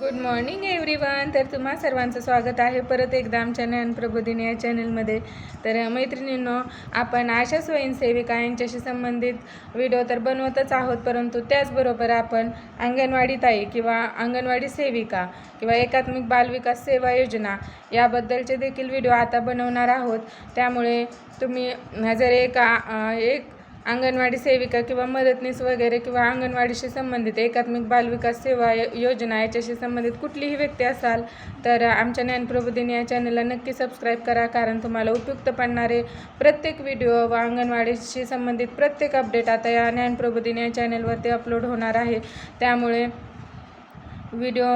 Good morning everyone तर तुम्हा सर्वांचं स्वागत आहे. परत एकदा आमच्या ज्ञान प्रबोधिनी या चॅनलमध्ये तर मैत्रिणींनो आपण आशा स्वयंसेविका यांच्याशी संबंधित व्हिडिओ तर बनवतच आहोत. परंतु त्याचबरोबर आपण अंगणवाडी ताई किंवा अंगणवाडी सेविका किंवा एकात्मिक बालविकास सेवा योजना याबद्दलचे देखील व्हिडिओ आता बनवणार आहोत. त्यामुळे तुम्ही जर एका एक अंगणवाडी सेविका किंवा मदतनीस वगैरे किंवा अंगणवाडीशी संबंधित एकात्मिक बालविकास सेवा योजना याच्याशी संबंधित कुठलीही व्यक्ती असाल तर आमच्या ज्ञानप्रबोधिनी या चॅनलला नक्की सबस्क्राईब करा कारण तुम्हाला उपयुक्त पडणारे प्रत्येक व्हिडिओ व अंगणवाडीशी संबंधित प्रत्येक अपडेट आता या ज्ञानप्रबोधिनी या चॅनलवरती अपलोड होणार आहे. त्यामुळे व्हिडिओ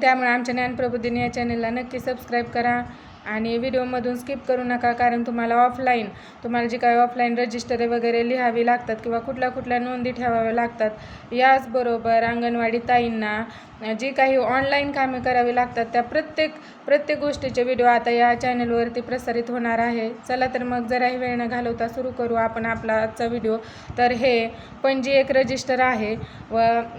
त्यामुळे आमच्या ज्ञानप्रबोधिनी या चॅनलला नक्की सबस्क्राईब करा. आणि व्हिडिओमधून स्किप करू नका कारण तुम्हाला ऑफलाईन तुम्हाला जी काही ऑफलाईन रजिस्टरे वगैरे लिहावी लागतात किंवा कुठल्या कुठल्या नोंदी ठेवाव्या लागतात याचबरोबर अंगणवाडी ताईंना जी काही ऑनलाईन कामे करावी लागतात त्या प्रत्येक प्रत्येक गोष्टीचे व्हिडिओ आता या चॅनलवरती प्रसारित होणार आहे. चला तर मग जराही वेळ न घालवता सुरू करू आपण आपला आजचा व्हिडिओ तर हे पणजी एक रजिस्टर आहे. व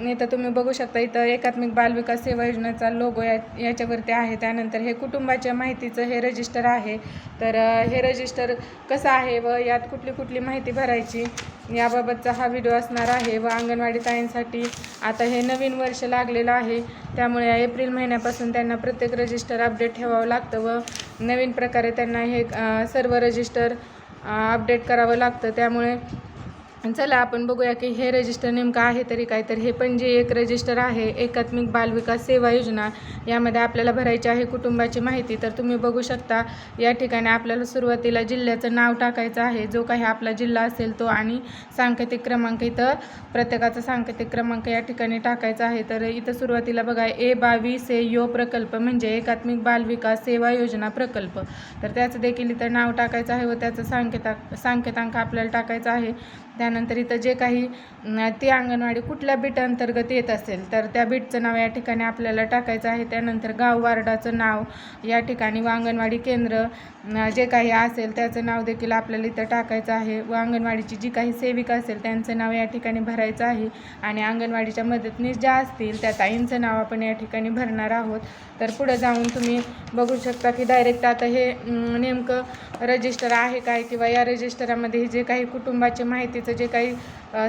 इथं तुम्ही बघू शकता इथं एकात्मिक बालविकास सेवा योजनेचा लोगो या याच्यावरती आहे. त्यानंतर हे कुटुंबाच्या माहितीचं हे रजिस्टर आहे. तर हे रजिस्टर कसं आहे व यात कुठली कुठली माहिती भरायची? याबाबतचा हा व्हिडिओ असणार आहे. व अंगणवाडी ताईंसाठी आता हे नवीन वर्ष लागलेलं आहे. त्यामुळे या एप्रिल महिन्यापासून त्यांना प्रत्येक रजिस्टर अपडेट ठेवावं लागतं व नवीन प्रकारे त्यांना हे सर्व रजिस्टर अपडेट करावं लागतं. त्यामुळे चला आपण बघूया की हे रजिस्टर नेमकं आहे तरी काय तर हे पण जे एक रजिस्टर आहे एकात्मिक बालविकास सेवा योजना यामध्ये आपल्याला भरायची आहे कुटुंबाची माहिती. तर तुम्ही बघू शकता या ठिकाणी आपल्याला सुरुवातीला जिल्ह्याचं नाव टाकायचं आहे. जो काही आपला जिल्हा असेल तो आणि सांकेतिक क्रमांक इथं प्रत्येकाचा सांकेतिक क्रमांक या ठिकाणी टाकायचा आहे. तर इथं सुरुवातीला बघा ए बावीस ए यो प्रकल्प म्हणजे एकात्मिक बालविकास सेवा योजना प्रकल्प. तर त्याचं देखील इथं नाव टाकायचं आहे व त्याचं सांकेता सांकेतांक आपल्याला टाकायचा आहे. त्यानंतर इथं जे काही ती अंगणवाडी कुठल्या बीट अंतर्गत येत असेल तर त्या बीटचं नाव या ठिकाणी आपल्याला टाकायचं आहे. त्यानंतर गाव वार्डाचं नाव या ठिकाणी व अंगणवाडी केंद्र जे काही असेल त्याचं नाव देखील आपल्याला इथं टाकायचं आहे. व अंगणवाडीची जी काही सेविका असेल त्यांचं नाव या ठिकाणी भरायचं आहे. आणि अंगणवाडीच्या मदतनीस ज्या असतील त्या ताईंचं नाव आपण या ठिकाणी भरणार आहोत. तर पुढं जाऊन तुम्ही बघू शकता की डायरेक्ट आता हे नेमकं रजिस्टर आहे काय किंवा या रजिस्टरामध्ये जे काही कुटुंबाची माहितीचं जे काही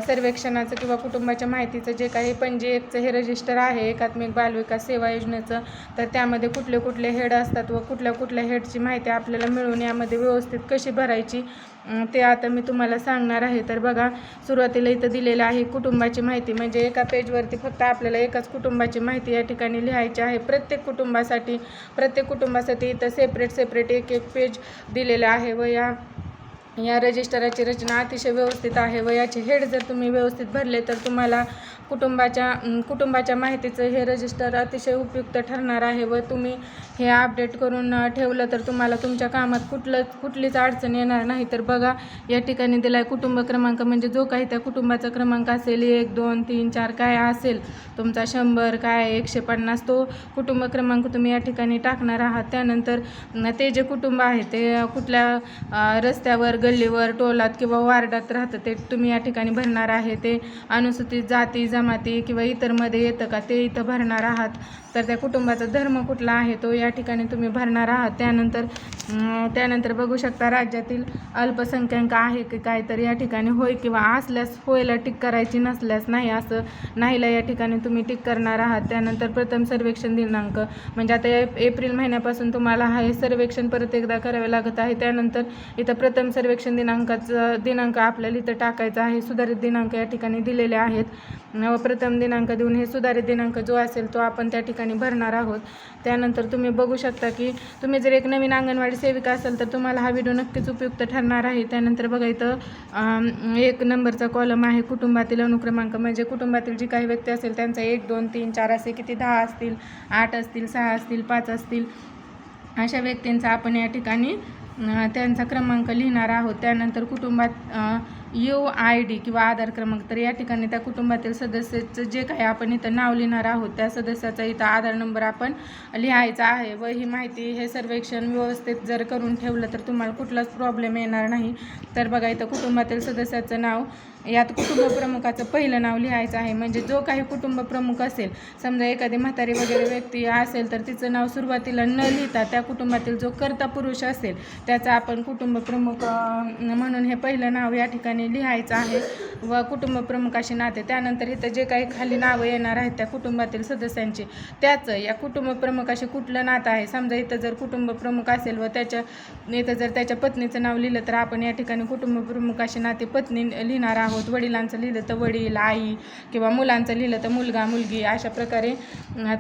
सर्वेक्षणाचं किंवा कुटुंबाच्या माहितीचं जे काही पणजेचं हे रजिस्टर आहे एकात्मिक बालविकास सेवा योजनेचं तर त्यामध्ये कुठले कुठले हेड असतात व कुठल्या कुठल्या हेडची माहिती आपल्याला मिळून यामध्ये व्यवस्थित कशी भरायची ते आता मी तुम्हाला सांगणार आहे. तर बघा सुरुवातीला इथं दिलेलं आहे कुटुंबाची माहिती. म्हणजे एका पेजवरती फक्त आपल्याला एकाच कुटुंबाची माहिती या ठिकाणी लिहायची आहे. प्रत्येक कुटुंबासाठी प्रत्येक कुटुंबासाठी इथं सेपरेट सेपरेट एक एक पेज दिलेलं आहे व या या रजिस्टराची रचना अतिशय व्यवस्थित आहे व याचे हेड जर तुम्ही व्यवस्थित भरले तर तुम्हाला कुटुंबाच्या कुटुंबाच्या माहितीचं हे रजिस्टर अतिशय उपयुक्त ठरणार आहे व तुम्ही हे अपडेट करून ठेवलं तर तुम्हाला तुमच्या कामात कुठलं कुठलीच अडचण येणार नाही. तर बघा या ठिकाणी दिला आहे कुटुंब क्रमांक म्हणजे जो काही त्या कुटुंबाचा क्रमांक असेल एक दोन तीन चार काय असेल तुमचा शंभर काय एकशे पन्नास तो कुटुंब क्रमांक तुम्ही या ठिकाणी टाकणार आहात. त्यानंतर ते जे कुटुंब आहे ते कुठल्या रस्त्यावर गल्लीवर टोलात किंवा वार्डात राहतं ते तुम्ही या ठिकाणी भरणार आहे. ते अनुसूचित जाती जमाती किंवा इतरमध्ये येतं का? ते इथं भरणार आहात. तर त्या कुटुंबाचा धर्म कुठला आहे? तो या ठिकाणी तुम्ही भरणार आहात. त्यानंतर त्यानंतर बघू शकता राज्यातील अल्पसंख्याक आहे की काय तर या ठिकाणी होय किंवा असल्यास होयला टिक करायची नसल्यास नाही असं नाहीला या ठिकाणी तुम्ही टिक करणार आहात. त्यानंतर प्रथम सर्वेक्षण दिनांक. म्हणजे आता एप- एप्रिल महिन्यापासून तुम्हाला हे सर्वेक्षण परत एकदा करावे लागत आहे. त्यानंतर इथं प्रथम सर्वेक्षण दिनांकाचं दिनांक आपल्याला इथं टाकायचा आहे. सुधारित दिनांक या ठिकाणी दिलेले आहेत. प्रथम दिनांक देऊन हे सुधारित दिनांक जो असेल तो आपण त्या ठिकाणी भरणार आहोत. त्यानंतर तुम्ही बघू शकता की तुम्ही जर एक नवीन अंगणवाडी सेविका असाल तर तुम्हाला हा व्हिडिओ नक्कीच उपयुक्त ठरणार आहे. त्यानंतर बघा इथं एक नंबरचा कॉलम आहे कुटुंबातील अनुक्रमांक. म्हणजे कुटुंबातील जी काही व्यक्ती असेल त्यांचा एक दोन तीन चार असे किती? दहा असतील आठ असतील सहा असतील पाच असतील. अशा व्यक्तींचा आपण या ठिकाणी त्यांचा क्रमांक लिहिणार आहोत. त्यानंतर कुटुंबात यू आय डी किंवा आधार क्रमांक तर या ठिकाणी त्या कुटुंबातील सदस्याचं जे काही आपण इथं नाव लिहिणार आहोत त्या सदस्याचा इथं आधार नंबर आपण लिहायचा आहे व ही माहिती हे सर्वेक्षण व्यवस्थित जर करून ठेवलं तर तुम्हाला कुठलाच प्रॉब्लेम येणार नाही. तर बघा इथं कुटुंबातील सदस्याचं नाव यात कुटुंब प्रमुखाचं पहिलं नाव लिहायचं आहे. म्हणजे जो काही कुटुंब प्रमुख असेल समजा एखादी म्हातारी वगैरे व्यक्ती असेल तर तिचं नाव सुरुवातीला न लिहिता त्या कुटुंबातील जो कर्ता पुरुष असेल त्याचा आपण कुटुंब प्रमुख म्हणून हे पहिलं नाव या ठिकाणी लिहायचं आहे व कुटुंब प्रमुखाशी नाते. त्यानंतर इथं जे काही खाली नावं येणार आहेत त्या कुटुंबातील सदस्यांची. त्याचं या कुटुंब प्रमुखाशी कुठलं नातं आहे? समजा इथं जर कुटुंब प्रमुख असेल व त्याच्या इथं जर त्याच्या पत्नीचं नाव लिहिलं तर आपण या ठिकाणी कुटुंब प्रमुखाशी नाते पत्नी लिहिणार आहोत. वडिलांचं लिहिलं तर वडील आई किंवा मुलांचं लिहिलं तर मुलगा मुलगी. अशा प्रकारे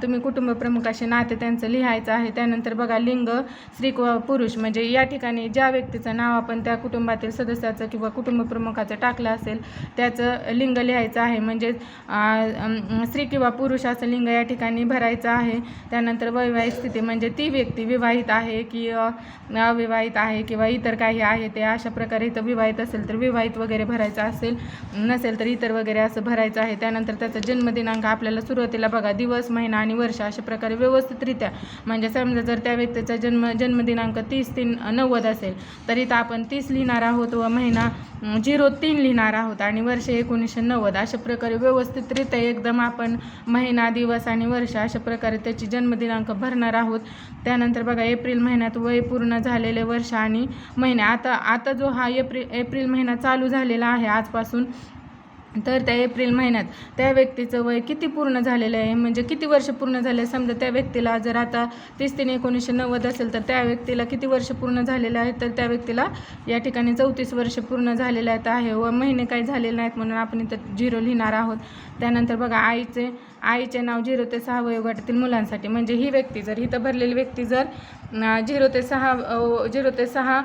तुम्ही कुटुंब प्रमुखाशी नाते त्यांचं लिहायचं आहे. त्यानंतर बघा लिंग स्त्री किंवा पुरुष. म्हणजे या ठिकाणी ज्या व्यक्तीचं नाव आपण त्या कुटुंबातील सदस्याचं किंवा कुटुंब मुखाचं टाकलं असेल त्याचं लिंग लिहायचं आहे. म्हणजे स्त्री किंवा पुरुष असं लिंग या ठिकाणी भरायचं आहे. त्यानंतर वैवाहिक स्थिती म्हणजे ती व्यक्ती विवाहित आहे की अविवाहित आहे किंवा इतर काही आहे ते अशा प्रकारे इथं विवाहित असेल तर विवाहित वगैरे भरायचं असेल नसेल तर इतर वगैरे असं भरायचं आहे. त्यानंतर त्याचा जन्मदिनांक आपल्याला सुरुवातीला बघा दिवस महिना आणि वर्ष अशा प्रकारे व्यवस्थितरित्या. म्हणजे समजा जर त्या व्यक्तीचा जन्म जन्मदिनांक तीस तीन नव्वद असेल तर इथं आपण तीस लिहिणार आहोत व महिना झिरो तीन लिहिणार आहोत आणि वर्ष एकोणीसशे नव्वद अशा प्रकारे व्यवस्थितरित्या एकदम आपण महिना दिवस आणि वर्ष अशा प्रकारे त्याची जन्मदिनांक भरणार आहोत. त्यानंतर बघा एप्रिल महिन्यात वय पूर्ण झालेले वर्ष आणि महिने. आता आता जो हा एप्रिल एप्रिल महिना चालू झालेला आहे आजपासून तर त्या एप्रिल महिन्यात त्या व्यक्तीचं वय किती पूर्ण झालेलं आहे म्हणजे किती वर्ष पूर्ण झाले समजा त्या व्यक्तीला जर आता तीस तीन एकोणीसशे नव्वद असेल तर त्या व्यक्तीला किती वर्ष पूर्ण झालेलं आहे तर त्या व्यक्तीला या ठिकाणी चौतीस वर्ष पूर्ण झालेले आहेत आहे व महिने काही झालेले नाहीत म्हणून आपण इथं झिरो लिहिणार आहोत. त्यानंतर बघा आईचे आईचे नाव झिरो ते सहा वयोगटातील मुलांसाठी म्हणजे ही व्यक्ती जर इथं भरलेली व्यक्ती जर झिरो ते सहा झिरो ते सहा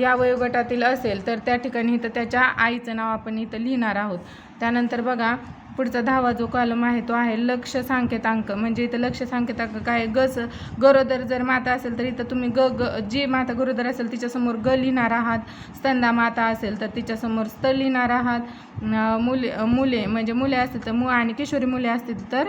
या वयोगटातील असेल तर त्या ठिकाणी इथं त्याच्या आईचं नाव आपण इथं लिहिणार आहोत. त्यानंतर बघा पुढचा दहावा जो कॉलम आहे तो आहे लक्ष सांकेतांक. म्हणजे इथं लक्ष सांकेतांक काय? गस गरोदर जर माता असेल तर इथं तुम्ही ग ग जी माता गरोदर असेल तिच्यासमोर ग लिहिणार आहात. स्तंदा माता असेल तर तिच्यासमोर स्त लिहिणार आहात. मुले मुले म्हणजे मुले असतील तर मु आणि किशोरी मुले असतील तर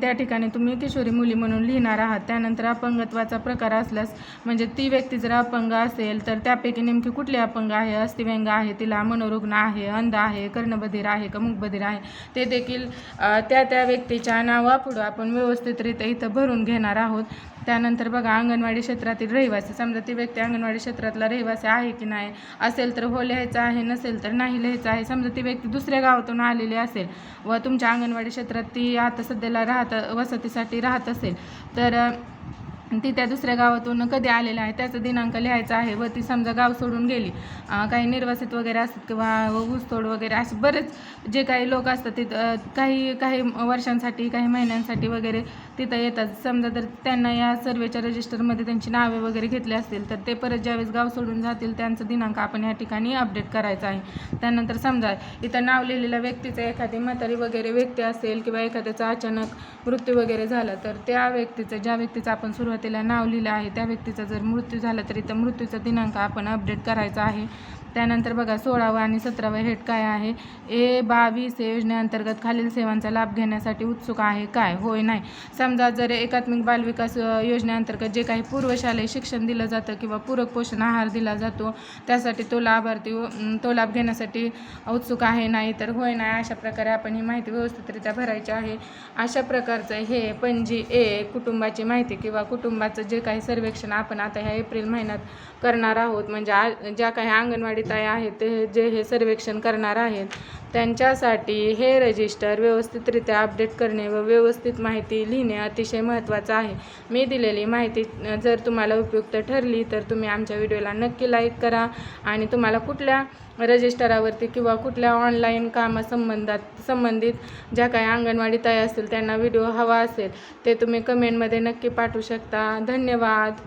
त्या ठिकाणी तुम्ही किशोरी मुली म्हणून लिहिणार आहात. त्यानंतर अपंगत्वाचा प्रकार असल्यास म्हणजे ती व्यक्ती जर अपंग असेल तर त्यापैकी नेमकी कुठली अपंग आहे? अस्थिव्यंग आहे तिला मनोरुग्ण आहे अंध आहे कर्णबधीर आहे का मुखबधीर आहे? ते देखील त्या त्या व्यक्तीच्या नावापुढं आपण व्यवस्थितरित्या इथं भरून घेणार आहोत. त्यानंतर बघा अंगणवाडी क्षेत्रातील रहिवासी समजा ती व्यक्ती अंगणवाडी क्षेत्रातला रहिवासी आहे की नाही असेल तर हो लिहायचं आहे नसेल तर नाही लिहायचं आहे. समजा ती व्यक्ती दुसऱ्या गावातून आलेली असेल व तुमच्या अंगणवाडी क्षेत्रात ती आता सध्याला राहत वसतीसाठी राहत असेल तर ती त्या दुसऱ्या गावातून कधी आलेलं आहे त्याचा दिनांक लिहायचा आहे व ती समजा गाव सोडून गेली. काही निर्वासित वगैरे असतात किंवा ऊसतोड वगैरे असे बरेच जे काही लोक असतात तिथं काही काही वर्षांसाठी काही महिन्यांसाठी वगैरे तिथं येतात. समजा तर त्यांना या सर्वेच्या रजिस्टरमध्ये त्यांची नावे वगैरे घेतली असतील तर ते परत ज्यावेळेस गाव सोडून जातील त्यांचा दिनांक आपण या ठिकाणी अपडेट करायचा आहे. त्यानंतर समजा इथं नाव लिहिलेल्या व्यक्तीचं एखादी म्हातारी वगैरे व्यक्ती असेल किंवा एखाद्याचा अचानक मृत्यू वगैरे झाला तर त्या व्यक्तीचं ज्या व्यक्तीचं आपण सुरुवात त्याला नाव लिहिलं आहे. त्या व्यक्तीचा जर मृत्यू झाला तर मृत्यूचा दिनांक आपण अपडेट करायचा आहे. त्यानंतर बघा सोळावं आणि सतरावं हेट काय आहे? ए बावीस या योजनेअंतर्गत खालील सेवांचा लाभ घेण्यासाठी उत्सुक आहे काय? होय नाही. समजा जर एकात्मिक बालविकास योजनेअंतर्गत जे काही पूर्वशालेय शिक्षण दिलं जातं किंवा पूरक पोषण आहार दिला जातो त्यासाठी तो लाभार्थी तो लाभ घेण्यासाठी उत्सुक आहे नाही तर होय नाही अशा प्रकारे आपण ही माहिती व्यवस्थितरित्या भरायची आहे. अशा प्रकारचं हे पणजी ए कुटुंबाची माहिती किंवा कुटुंबाचं जे काही सर्वेक्षण आपण आता ह्या एप्रिल महिन्यात करणार आहोत म्हणजे आ ज्या काही अंगणवाडी ताई आहेत ते जे हे सर्वेक्षण करणार आहेत त्यांच्यासाठी हे रजिस्टर व्यवस्थितरित्या अपडेट करणे व व्यवस्थित माहिती लिहिणे अतिशय महत्त्वाचं आहे. मी दिलेली माहिती जर तुम्हाला उपयुक्त ठरली तर तुम्ही आमच्या व्हिडिओला नक्की लाईक करा आणि तुम्हाला कुठल्या रजिस्टरावरती किंवा कुठल्या ऑनलाईन कामासंबंधात संबंधित ज्या काही अंगणवाडी ताई असतील त्यांना व्हिडिओ हवा असेल ते तुम्ही कमेंटमध्ये नक्की पाठवू शकता. धन्यवाद.